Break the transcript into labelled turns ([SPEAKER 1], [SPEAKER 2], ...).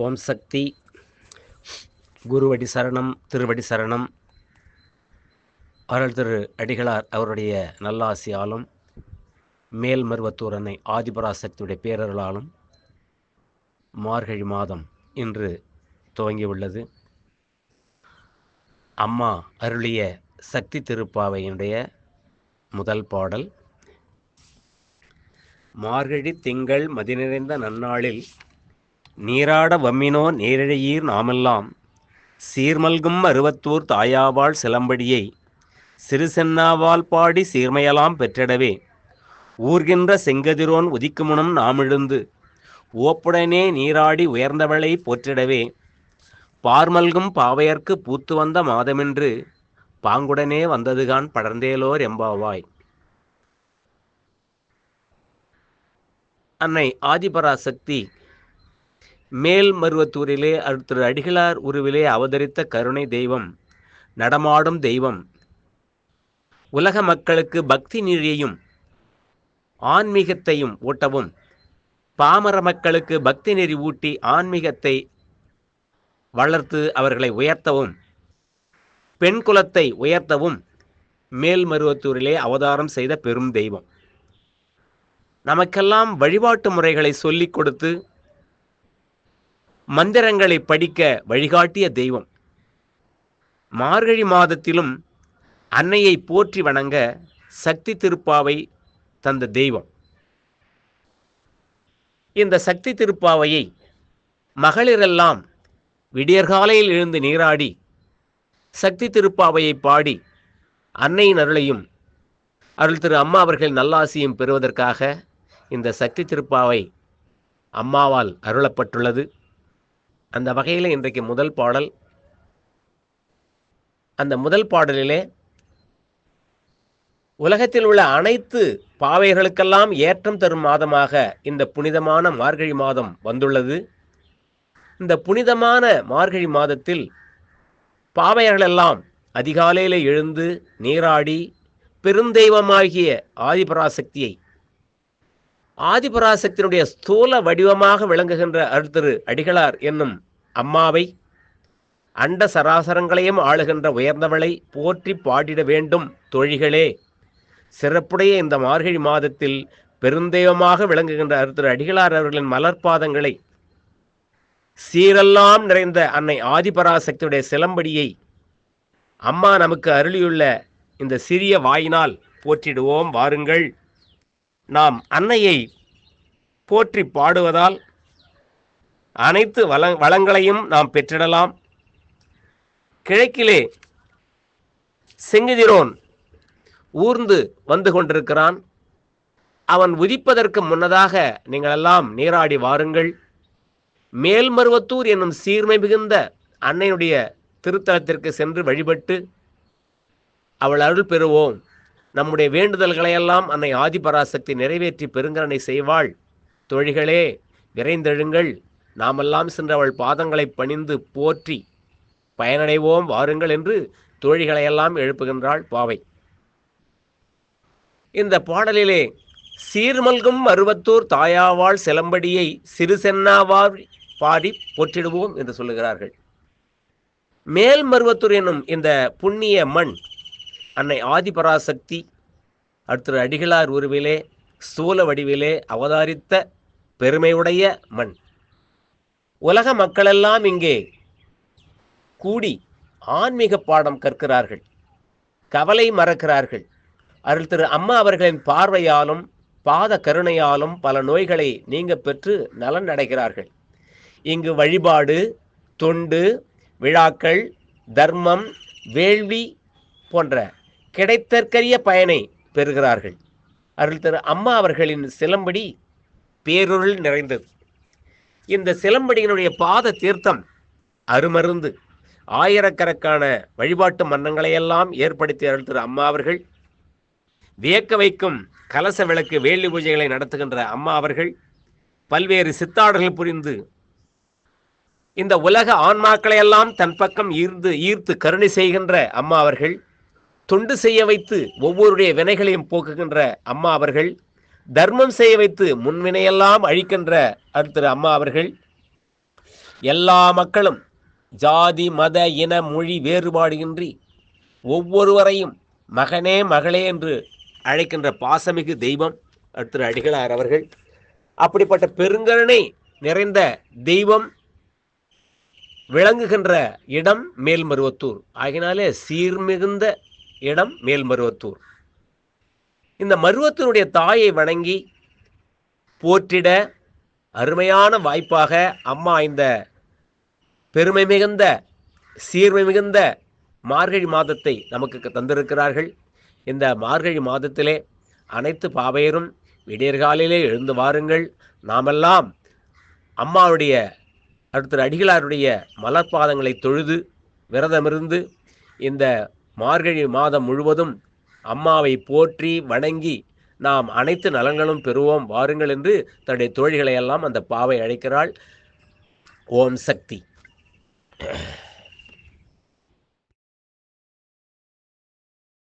[SPEAKER 1] ஓம் சக்தி. குருவடி சரணம் திருவடி சரணம். அருள் திரு அடிகளார் அவருடைய நல்லாசியாலும் மேல்மருவத்தூர் அன்னை ஆதிபராசக்தியுடைய பேரருளாலும் மார்கழி மாதம் இன்று துவங்கியுள்ளது. அம்மா அருளிய சக்தி திருப்பாவையினுடைய முதல் பாடல் மார்கழி திங்கள் மதிநிறைந்த நன்னாளில் நீராட வம்மினோ நேரிழையீர் நாமெல்லாம். சீர்மல்கும் அருவத்தூர் தாயாவாள் சிலம்படியை சிறுசென்னாவால் பாடி சீர்மையலாம் பெற்றிடவே. ஊர்கின்ற செங்கதிரோன் உதிக்குமுனம் நாமெழுந்து ஓப்புடனே நீராடி உயர்ந்தவளை போற்றிடவே. பார்மல்கும் பாவையர்க்கு பூத்து வந்த மாதமென்று பாங்குடனே வந்ததுகான் படர்ந்தேலோர் எம்பாவாய். அன்னை ஆதிபராசக்தி மேல்மருவத்தூரிலே திரு அடிகளார் உருவிலே அவதரித்த கருணை தெய்வம் நடமாடும் தெய்வம். உலக மக்களுக்கு பக்தி நெறியையும் ஆன்மீகத்தையும் ஊட்டவும் பாமர மக்களுக்கு பக்தி நெறி ஊட்டி ஆன்மீகத்தை வளர்த்து அவர்களை உயர்த்தவும் பெண் குலத்தை உயர்த்தவும் மேல்மருவத்தூரிலே அவதாரம் செய்த பெரும் தெய்வம். நமக்கெல்லாம் வழிபாட்டு முறைகளை சொல்லிக் கொடுத்து மந்திரங்களை படிக்க வழிகாட்டிய தெய்வம். மார்கழி மாதத்திலும் அன்னையை போற்றி வணங்க சக்தி திருப்பாவை தந்த தெய்வம். இந்த சக்தி திருப்பாவையை மகளிரெல்லாம் விடியற்காலையில் எழுந்து நீராடி சக்தி திருப்பாவையை பாடி அன்னையின் அருளையும் அருள் திரு அம்மா அவர்கள் நல்லாசியும் பெறுவதற்காக இந்த சக்தி திருப்பாவை அம்மாவால் அருளப்பட்டுள்ளது. அந்த வகையில் இன்றைக்கு முதல் பாடல். அந்த முதல் பாடலிலே உலகத்தில் உள்ள அனைத்து பாவைகளுக்கெல்லாம் ஏற்றம் தரும் மாதமாக இந்த புனிதமான மார்கழி மாதம் வந்துள்ளது. இந்த புனிதமான மார்கழி மாதத்தில் பாவையர்களெல்லாம் அதிகாலையில் எழுந்து நீராடி பெருந்தெய்வமாகிய ஆதிபராசக்தியை ஆதிபராசக்தியினுடைய ஸ்தூல வடிவமாக விளங்குகின்ற அருத்திரு அடிகளார் என்னும் அம்மாவை அண்ட சராசரங்களையும் ஆளுகின்ற உயர்ந்தவளை போற்றி பாடிட வேண்டும் தொழிகளே. சிறப்புடைய இந்த மார்கழி மாதத்தில் பெருந்தெய்வமாக விளங்குகின்ற அருத்திரு அடிகளார் அவர்களின் மலர்பாதங்களை சீரெல்லாம் நிறைந்த அன்னை ஆதிபராசக்தியுடைய சிலம்படியை அம்மா நமக்கு அருளியுள்ள இந்த சிறிய வாயினால் போற்றிடுவோம் வாருங்கள். நாம் அன்னையை போற்றி பாடுவதால் அனைத்து வள வளங்களையும் நாம் பெற்றிடலாம். கிழக்கிலே செங்குதிரோன் ஊர்ந்து வந்து கொண்டிருக்கிறான். அவன் உதிப்பதற்கு முன்னதாக நீங்களெல்லாம் நீராடி வாருங்கள். மேல்மருவத்தூர் என்னும் சீர்மை மிகுந்த அன்னையுடைய திருத்தலத்திற்கு சென்று வழிபட்டு அவள் அருள் பெறுவோம். நம்முடைய வேண்டுதல்களையெல்லாம் அன்னை ஆதிபராசக்தி நிறைவேற்றி பெருங்கரனை செய்வாள். தொழிகளே விரைந்தெழுங்கள். நாமெல்லாம் சென்று அவள் பாதங்களை பணிந்து போற்றி பயனடைவோம் வாருங்கள் என்று தோழிகளையெல்லாம் எழுப்புகின்றாள் பாவை. இந்த பாடலிலே சீர்மல்கும் அருவத்தூர் தாயாவாள் சிலம்படியை சிறுசென்னாவார் பாடி போற்றிடுவோம் என்று சொல்லுகிறார்கள். மேல் மருவத்தூர் என்னும் இந்த புண்ணிய மண் அன்னை ஆதிபராசக்தி அடுத்த அடிகளார் உருவிலே ஸ்தூல வடிவிலே அவதாரித்த பெருமையுடைய மண். உலக மக்களெல்லாம் இங்கே கூடி ஆன்மீக பாடம் கற்கிறார்கள் கவலை மறக்கிறார்கள். அருள் திரு அம்மா அவர்களின் பார்வையாலும் பாத கருணையாலும் பல நோய்களை நீங்க பெற்று நலன் அடைகிறார்கள். இங்கு வழிபாடு தொண்டு விழாக்கள் தர்மம் வேள்வி போன்ற கிடைத்தற்கரிய பயனை பெறுகிறார்கள். அருள் திரு அம்மா அவர்களின் சிலம்படி பேருருள் நிறைந்தது. இந்த சிலம்படியினுடைய பாத தீர்த்தம் அருமருந்து. ஆயிரக்கணக்கான வழிபாட்டு மன்னங்களையெல்லாம் ஏற்படுத்தி அருள் திரு அம்மா அவர்கள். வியக்க வைக்கும் கலச விளக்கு வேள்வி பூஜைகளை நடத்துகின்ற அம்மா அவர்கள். பல்வேறு சித்தாடல்கள் புரிந்து இந்த உலக ஆன்மாக்களையெல்லாம் தன் பக்கம் ஈர்ந்து ஈர்த்து கருணை செய்கின்ற அம்மா அவர்கள். தொண்டு செய்ய வைத்து ஒவ்வொருடைய வினைகளையும் போக்குகின்ற அம்மா அவர்கள் தர்மம் செய்ய வைத்து முன்வினையெல்லாம் அழிக்கின்ற திரு அம்மா அவர்கள் எல்லா மக்களும் ஜாதி மத இன மொழி வேறுபாடுகின்றி ஒவ்வொருவரையும் மகனே மகளே என்று அழைக்கின்ற பாசமிகு தெய்வம் அடுத்த அடிகளார் அவர்கள். அப்படிப்பட்ட பெருங்கருணை நிறைந்த தெய்வம் விளங்குகின்ற இடம் மேல்மருவத்தூர். ஆகினாலே சீர்மிகுந்த இடம் மேல்மருவத்தூர் இந்த மருவத்தூருடைய தாயை வணங்கி போற்றிட அருமையான வாய்ப்பாக அம்மா இந்த பெருமை மிகுந்த சீர்மை மிகுந்த மார்கழி மாதத்தை நமக்கு தந்திருக்கிறார்கள். இந்த மார்கழி மாதத்திலே அனைத்து பாவையரும் விடியற்காலிலே எழுந்து வாருங்கள். நாமெல்லாம் அம்மாவுடைய அடுத்த அடிகளாருடைய மலர்பாதங்களை தொழுது விரதமிருந்து இந்த மார்கழி மாதம் முழுவதும் அம்மாவை போற்றி வணங்கி நாம் அனைத்து நலன்களும் பெறுவோம். வாருங்கள் என்று தன்னுடைய தோழிகளை எல்லாம் அந்த பாவை அழைக்கிறாள். ஓம் சக்தி.